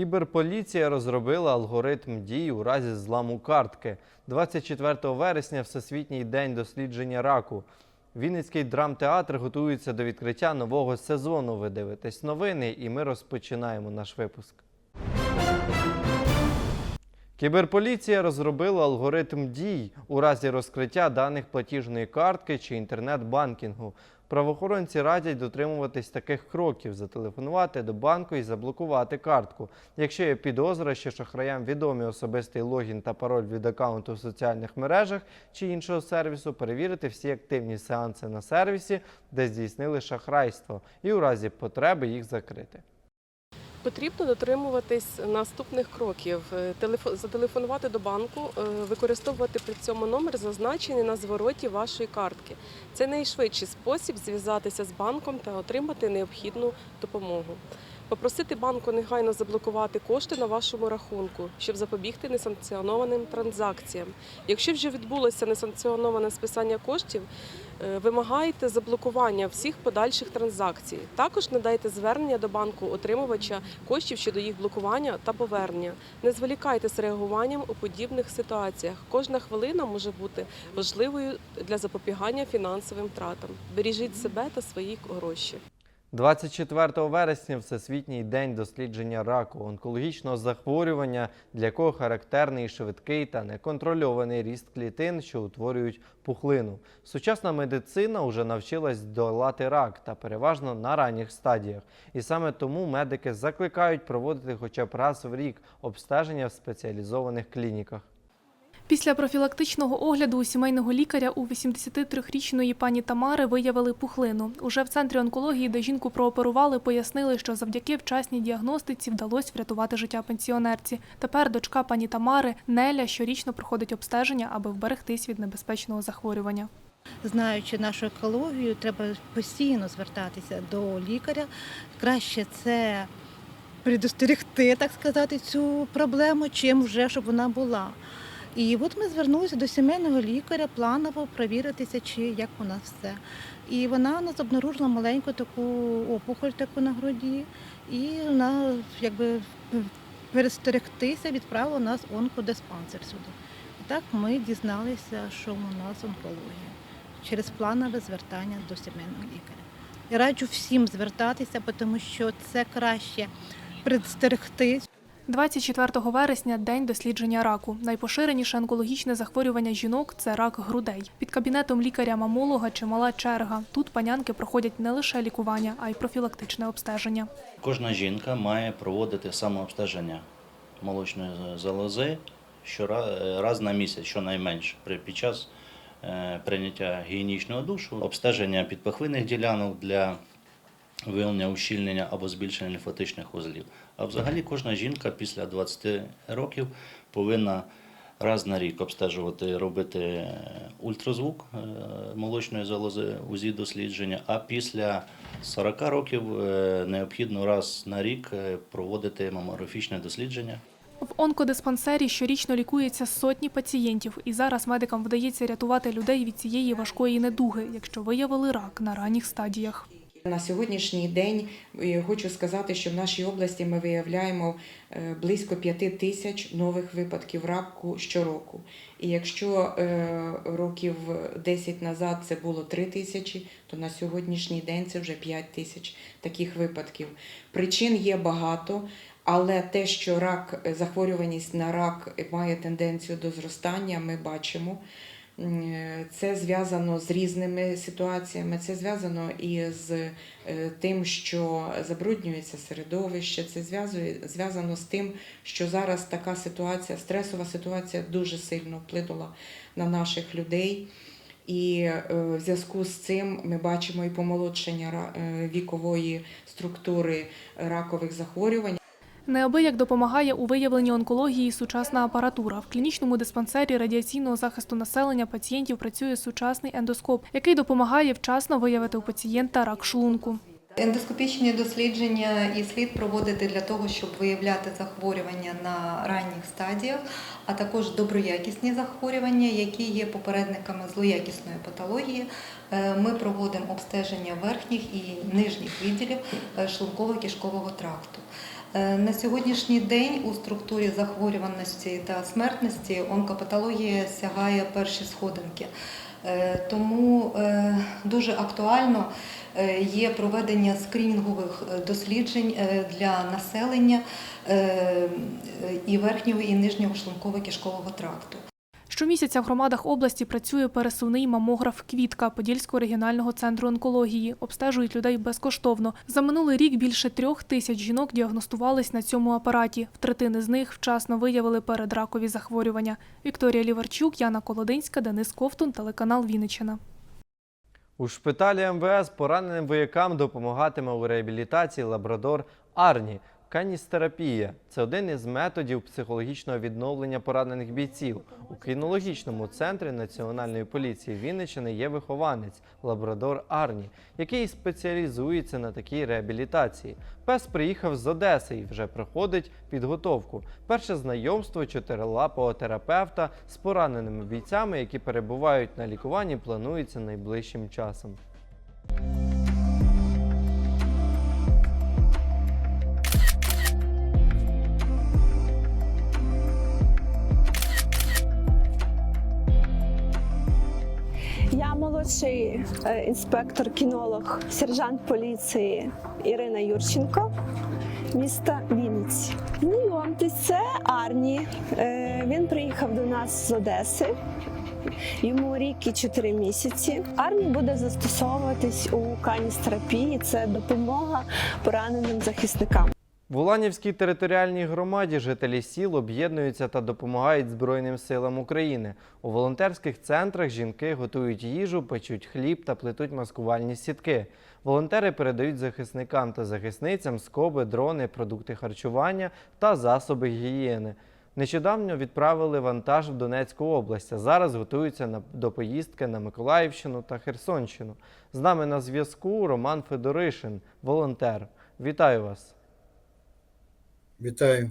Кіберполіція розробила алгоритм дій у разі зламу картки. 24 вересня Всесвітній день дослідження раку. Вінницький драмтеатр готується до відкриття нового сезону. Ви дивитесь новини, і ми розпочинаємо наш випуск. Кіберполіція розробила алгоритм дій у разі розкриття даних платіжної картки чи інтернет-банкінгу. Правоохоронці радять дотримуватись таких кроків: зателефонувати до банку і заблокувати картку. Якщо є підозра, що шахраям відомі особистий логін та пароль від аккаунту в соціальних мережах чи іншого сервісу, перевірити всі активні сеанси на сервісі, де здійснили шахрайство, і у разі потреби їх закрити. Потрібно дотримуватись наступних кроків: Е, зателефонувати до банку, е, використовувати при цьому номер, зазначений на звороті вашої картки. Це найшвидший спосіб зв'язатися з банком та отримати необхідну допомогу. Попросити банку негайно заблокувати кошти на вашому рахунку, щоб запобігти несанкціонованим транзакціям. Якщо вже відбулося несанкціоноване списання коштів, е, вимагайте заблокування всіх подальших транзакцій. Також надайте звернення до банку отримувача коштів щодо їх блокування та повернення. Не зволікайте з реагуванням у подібних ситуаціях. Кожна хвилина може бути важливою для запобігання фінансовим втратам. Бережіть себе та свої гроші. 24 вересня Всесвітній день дослідження раку, онкологічного захворювання, для якого характерний швидкий та неконтрольований ріст клітин, що утворюють пухлину. Сучасна медицина вже навчилась долати рак та переважно на ранніх стадіях. І саме тому медики закликають проводити хоча б раз в рік обстеження в спеціалізованих клініках. Після профілактичного огляду у сімейного лікаря у 83-річної пані Тамари виявили пухлину. Уже в центрі онкології, де жінку прооперували, пояснили, що завдяки вчасній діагностиці вдалося врятувати життя пенсіонерці. Тепер дочка пані Тамари Неля щорічно проходить обстеження, аби вберегтись від небезпечного захворювання. Знаючи нашу екологію, треба постійно звертатися до лікаря. Краще це предостерегти, так сказати, цю проблему, чим вже щоб вона була. І от ми звернулися до сімейного лікаря планово перевіритися, чи як у нас все. І вона нас обнаружила маленьку таку опухоль таку на груді, і вона якби перестерегтися відправила нас онкодиспансер сюди. І так ми дізналися, що у нас онкологія через планове звертання до сімейного лікаря. Я раджу всім звертатися, тому що це краще предстерегти 24 вересня – день дослідження раку. Найпоширеніше онкологічне захворювання жінок – це рак грудей. Під кабінетом лікаря-мамолога чимала черга. Тут панянки проходять не лише лікування, а й профілактичне обстеження. Кожна жінка має проводити самообстеження молочної залози раз на місяць, щонайменше, під час е, прийняття гігієнічного душу, обстеження підпахвинних ділянок для виявлення ущільнення або збільшення лімфатичних узлів. А взагалі кожна жінка після 20 років повинна раз на рік обстежувати, робити е, ультразвук е, молочної залози, УЗІ дослідження, а після 40 років е, необхідно раз на рік проводити мамографічне дослідження. В онкодиспансері щорічно лікується сотні пацієнтів, і зараз медикам вдається рятувати людей від цієї важкої недуги, якщо виявили рак на ранніх стадіях. На сьогоднішній день е, хочу сказати, що в нашій області ми виявляємо е, близько 5 тисяч нових випадків раку щороку. І якщо е, років 10 назад це було 3 тисячі, то на сьогоднішній день це вже 5 тисяч таких випадків. Причин є багато. Але те, що рак, захворюваність на рак має тенденцію до зростання, ми бачимо. Е, Це зв'язано з різними ситуаціями. Це зв'язано і з е, тим, що забруднюється середовище. Це зв'язано з тим, що зараз така ситуація, стресова ситуація дуже сильно вплинула на наших людей. І е, в зв'язку з цим ми бачимо і помолодшення вікової структури ракових захворювань. Неабияк допомагає у виявленні онкології сучасна апаратура. В клінічному диспансері радіаційного захисту населення пацієнтів працює сучасний ендоскоп, який допомагає вчасно виявити у пацієнта рак шлунку. Ендоскопічні дослідження і слід проводити для того, щоб виявляти захворювання на ранніх стадіях, а також доброякісні захворювання, які є попередниками злоякісної патології. Е, Ми проводимо обстеження верхніх і нижніх відділів е, шлунково-кишкового тракту. Е, На сьогоднішній день у структурі захворюваності та смертності онкопатологія сягає перші сходинки. Е, Тому е, дуже актуально є проведення скринінгових досліджень для населення і верхнього і нижнього шлунково-кишкового тракту. Щомісяця в громадах області працює пересувний мамограф Квітка Подільського регіонального центру онкології. Обстежують людей безкоштовно. За минулий рік більше трьох тисяч жінок діагностувались на цьому апараті. В третини з них вчасно виявили передракові захворювання. Вікторія Ліварчук, Яна Колодинська, Денис Ковтун, телеканал Вінниччина. У шпиталі МВС пораненим воякам допомагатиме у реабілітації лабрадор Арні. Каністерапія це один із методів психологічного відновлення поранених бійців. У кінологічному центрі Національної поліції Вінниччини є вихованець лабрадор Арні, який спеціалізується на такій реабілітації. Пес приїхав з Одеси і вже проходить підготовку. Перше знайомство чотирилапого терапевта з пораненими бійцями, які перебувають на лікуванні, планується найближчим часом. Молодший е, інспектор-кінолог, сержант поліції Ірина Юрченко, міста Вінниці. Знайомтесь, це Арні. Е, Він приїхав до нас з Одеси. Йому рік і 4 місяці. Арні буде застосовуватись у каністерапії. Це допомога пораненим захисникам. В Уланівській територіальній громаді жителі сіл об'єднуються та допомагають Збройним силам України. У волонтерських центрах жінки готують їжу, печуть хліб та плетуть маскувальні сітки. Волонтери передають захисникам та захисницям скоби, дрони, продукти харчування та засоби гігієни. Нещодавно відправили вантаж в Донецьку область, а зараз готуються до поїздки на Миколаївщину та Херсонщину. З нами на зв'язку Роман Федоришин, волонтер. Вітаю вас! Вітаю.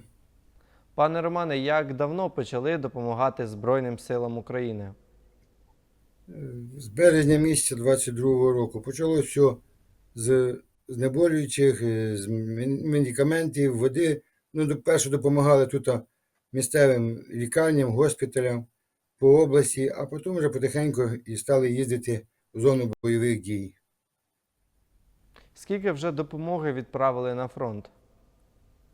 Пане Романе, як давно почали допомагати Збройним силам України? З березня місяця 22-го року почалося все з знеболюючих, е, з медикаментів, води. Ну, до- перше допомагали тут місцевим лікарням, госпіталям по області, а потім вже потихеньку і стали їздити в зону бойових дій. Скільки вже допомоги відправили на фронт?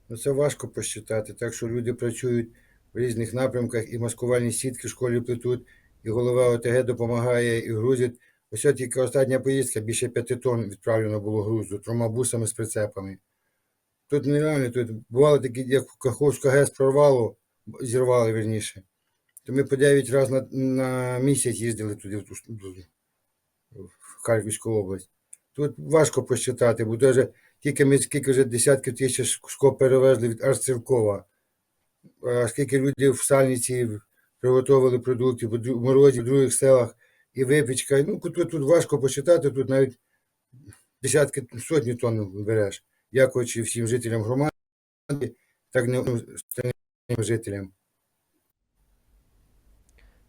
Ну, це важко посчитати, так що люди працюють в різних напрямках, і маскувальні сітки в школі плетуть, і голова ОТГ допомагає, і грузить. Ось тільки остання поїздка, більше п'яти тонн відправлено було грузу, трьома бусами з прицепами. Тут нереально, тут бувало такі, як Каховська ГЕС прорвало, зірвали верніше. То ми по 9 разів на, на місяць їздили туди, в, в Харківську область. Тут важко посчитати, бо даже тільки ми скільки вже десятків тисяч шкоп перевезли від Арцевкова, а скільки людей в сальниці приготували продуктів в морозі в других селах і випічка. Ну, тут, тут важко посчитати, тут навіть десятки, сотні тонн береш. Дякуючи всім жителям громади, так не жителям.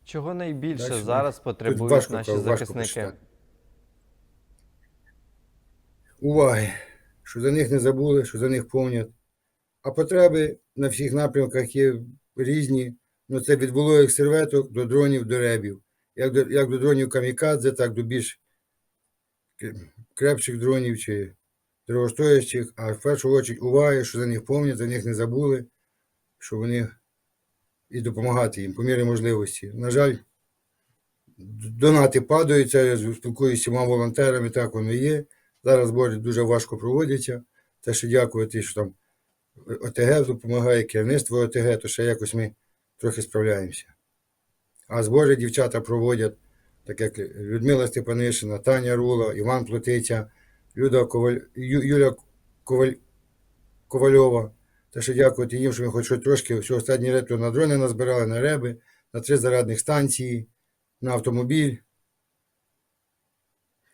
Чого найбільше Дальше зараз потребують важко, наші важко захисники? посчитати. Уваги, що за них не забули, що за них пам'ятають. А потреби на всіх напрямках є різні. Ну, це від вологих серветок до дронів, до ребів. Як до, як до дронів камікадзе, так до більш крепших дронів чи дорогостоящих. А в першу чергу уваги, що за них пам'ятають, за них не забули, що вони і допомагати їм по мірі можливості. На жаль, донати падаються, я спілкуюся з всіма волонтерами, так воно є. Зараз збори дуже важко проводяться. Те, що дякувати, що там ОТГ допомагає, керівництво ОТГ, то ще якось ми трохи справляємося. А збори дівчата проводять, так як Людмила Степанишина, Таня Рула, Іван Плотиця, Люда Коваль... Юля Коваль... Ковальова. Те, що дякувати їм, що ми хоч трошки, все останні ретро на дрони назбирали, на реби, на три зарядних станції, на автомобіль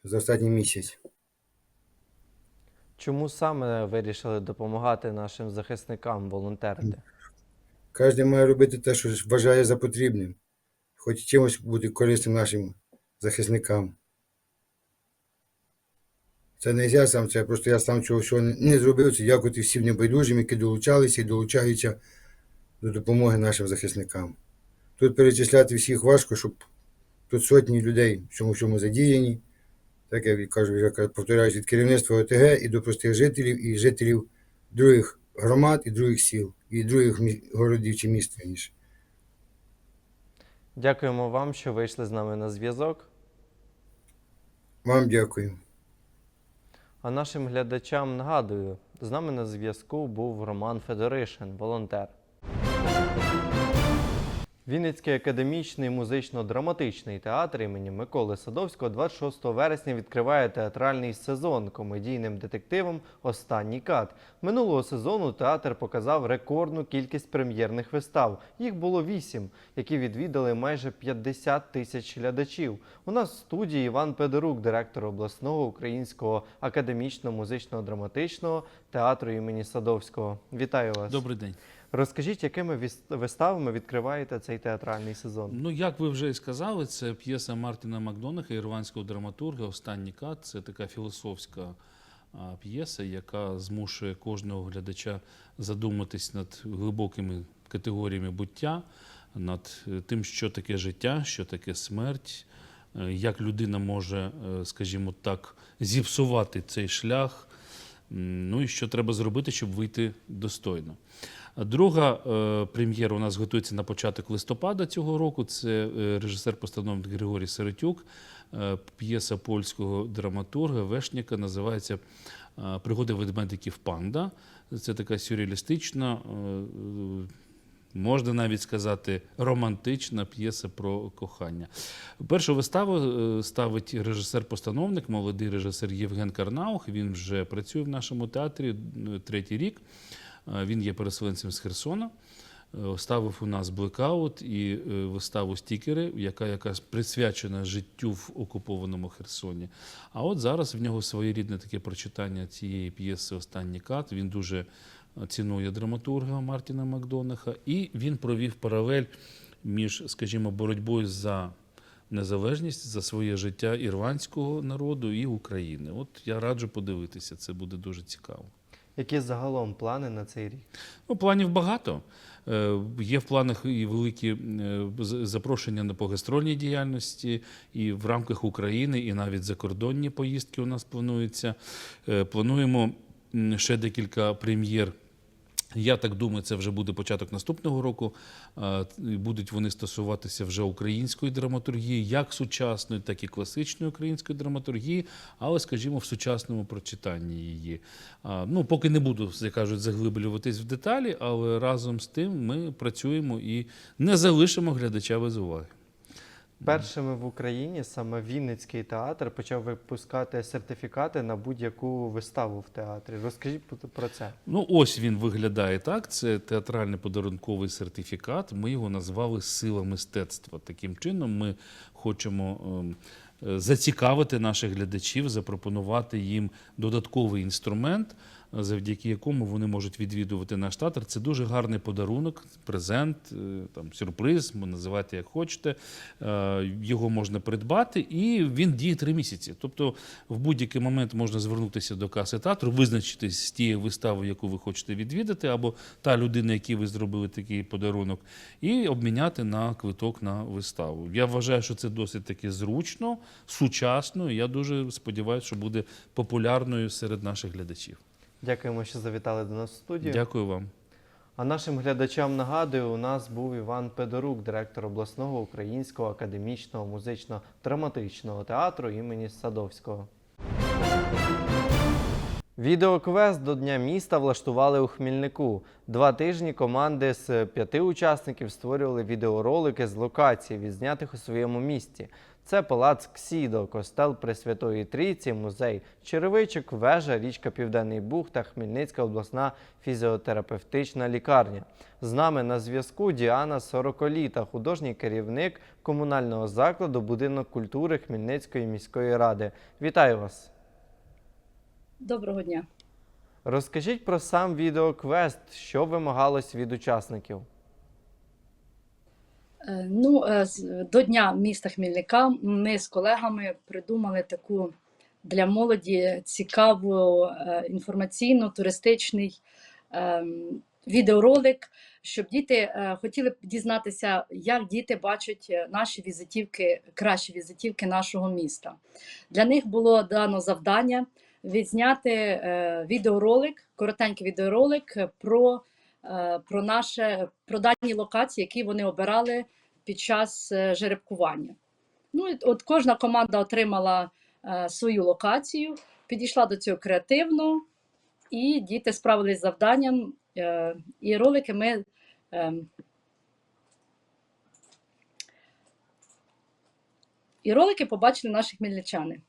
за останній місяць. Чому саме вирішили допомагати нашим захисникам, волонтерити? Кожен має робити те, що вважає за потрібним, хоч чимось бути корисним нашим захисникам. Це не я сам, це просто я сам цього всього не зробив. Це дякувати всім небайдужим, які долучалися і долучаються до допомоги нашим захисникам. Тут перечисляти всіх важко, щоб тут сотні людей в цьому всьому задіяні. Так я кажу, вже повторяюсь, від керівництва ОТГ і до простих жителів, і жителів других громад, і других сіл, і других городів чи міст. раніше. Дякуємо вам, що вийшли з нами на зв'язок. Вам дякую. А нашим глядачам нагадую, з нами на зв'язку був Роман Федоришин, волонтер. Вінницький академічний музично-драматичний театр імені Миколи Садовського 26 вересня відкриває театральний сезон комедійним детективом Останній кат. Минулого сезону театр показав рекордну кількість прем'єрних вистав. Їх було вісім, які відвідали майже 50 тисяч глядачів. У нас в студії Іван Педорук, директор обласного українського академічно-музично-драматичного театру імені Садовського. Вітаю вас. Добрий день. Розкажіть, якими виставами відкриваєте цей театральний сезон? Ну, як ви вже і сказали, це п'єса Мартіна Макдонаха, ірландського драматурга Останній кат. Це така філософська п'єса, яка змушує кожного глядача задуматись над глибокими категоріями буття, над е, тим, що таке життя, що таке смерть, е, як людина може, е, скажімо так, зіпсувати цей шлях. Ну і що треба зробити, щоб вийти достойно. Друга е, прем'єра у нас готується на початок листопада цього року. Це е, режисер-постановник Григорій Серетюк. Е, п'єса польського драматурга Вешняка називається е, Пригоди ведмедиків Панда. Це така сюрреалістична, е, можна навіть сказати, романтична п'єса про кохання. Першу виставу е, ставить режисер-постановник, молодий режисер Євген Карнаух. Він вже працює в нашому театрі е, третій рік. Е, Він є переселенцем з Херсона. Ставив у нас блекаут і виставу стікери, яка якраз присвячена життю в окупованому Херсоні. А от зараз в нього своєрідне таке прочитання цієї п'єси Останній кат. Він дуже цінує драматурга Мартіна Макдонаха, і він провів паралель між, скажімо, боротьбою за незалежність, за своє життя ірландського народу і України. От я раджу подивитися, це буде дуже цікаво. Які загалом плани на цей рік? Ну, планів багато. Е, Є в планах і великі е, запрошення на погастрольній діяльності, і в рамках України, і навіть закордонні поїздки у нас плануються. Е, Плануємо ще декілька прем'єр. Я так думаю, це вже буде початок наступного року. Е, Будуть вони стосуватися вже української драматургії, як сучасної, так і класичної української драматургії, але, скажімо, в сучасному прочитанні її. Ну, поки не буду, як кажуть, заглиблюватись в деталі, але разом з тим ми працюємо і не залишимо глядача без уваги. Першими в Україні саме Вінницький театр почав випускати сертифікати на будь-яку виставу в театрі. Розкажіть про- це. Ну, ось він виглядає так. Це театральний подарунковий сертифікат. Ми його назвали Сила мистецтва. Таким чином, ми хочемо ем, е, зацікавити наших глядачів, запропонувати їм додатковий інструмент, завдяки якому вони можуть відвідувати наш театр. Це дуже гарний подарунок, презент, е, там сюрприз, називайте як хочете. Е, Його можна придбати, і він діє три місяці. Тобто, в будь-який момент можна звернутися до каси театру, визначитись з тією виставою, яку ви хочете відвідати, або та людина, якій ви зробили такий подарунок, і обміняти на квиток на виставу. Я вважаю, що це досить таки зручно, сучасно. і Я дуже сподіваюся, що буде популярною серед наших глядачів. Дякуємо, що завітали до нас в студію. Дякую вам. А нашим глядачам нагадую, у нас був Іван Педорук, директор обласного українського академічного музично-драматичного театру імені Садовського. Відеоквест до Дня міста влаштували у Хмільнику. Два тижні команди з п'яти учасників створювали відеоролики з локацій, відзнятих у своєму місті. Це палац Ксідо, костел Пресвятої Трійці, музей Черевичок, вежа, річка Південний Буг та Хмельницька обласна фізіотерапевтична лікарня. З нами на зв'язку Діана Сороколіта, художній керівник комунального закладу Будинок культури Хмельницької міської ради. Вітаю вас! Доброго дня. Розкажіть про сам відеоквест, що вимагалось від учасників. Е, Ну, е, до Дня міста Хмельника ми з колегами придумали таку для молоді цікавий інформаційно-туристичний ем, відеоролик, щоб діти е, хотіли дізнатися, як діти бачать е, наші візитівки, кращі візитівки нашого міста. Для них було дано завдання відзняти е, відеоролик, коротенький відеоролик про, е, про, наше, про дані локації, які вони обирали під час е, жеребкування. Ну, і от кожна команда отримала е, свою локацію, підійшла до цього креативно, і діти справились з завданням. Е, і ролики ми. е, і ролики побачили наші хмельничани.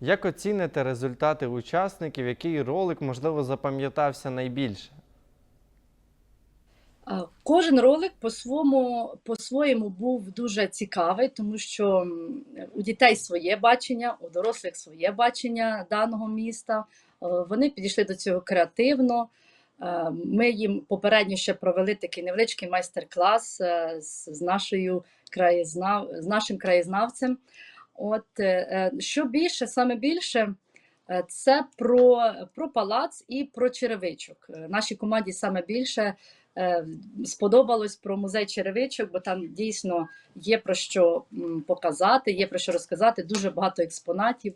Як оціните результати учасників, який ролик, можливо, запам'ятався найбільше? Кожен ролик по-своєму, по-своєму був дуже цікавий, тому що у дітей своє бачення, у дорослих своє бачення даного міста. Е, Вони підійшли до цього креативно. Е, Ми їм попередньо ще провели такий невеличкий майстер-клас е, з, нашою краєзнав, з нашим краєзнавцем. От е, е, що більше, саме більше, е, це про, про палац і про черевичок. Нашій команді саме більше сподобалось про музей черевичок, бо там дійсно є про що показати, є про що розказати, дуже багато експонатів.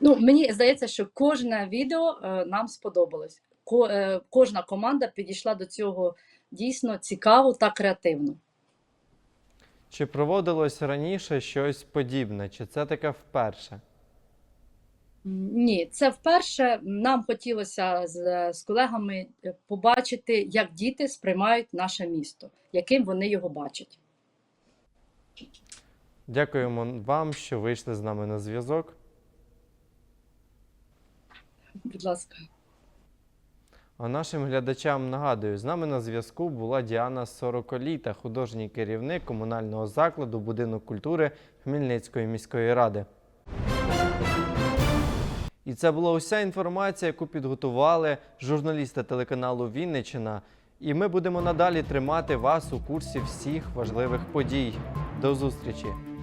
Ну, мені здається, що кожне відео нам сподобалось. Кожна команда підійшла до цього дійсно цікаво та креативно. Чи проводилось раніше щось подібне? Чи це таке вперше? Ні, це вперше нам хотілося з, з колегами побачити, як діти сприймають наше місто, яким вони його бачать. Дякуємо вам, що вийшли з нами на зв'язок. Будь ласка. А нашим глядачам нагадую, з нами на зв'язку була Діана Сороколіта, художній керівник комунального закладу Будинок культури Хмельницької міської ради. І це була уся інформація, яку підготували журналісти телеканалу Вінниччина. І ми будемо надалі тримати вас у курсі всіх важливих подій. До зустрічі!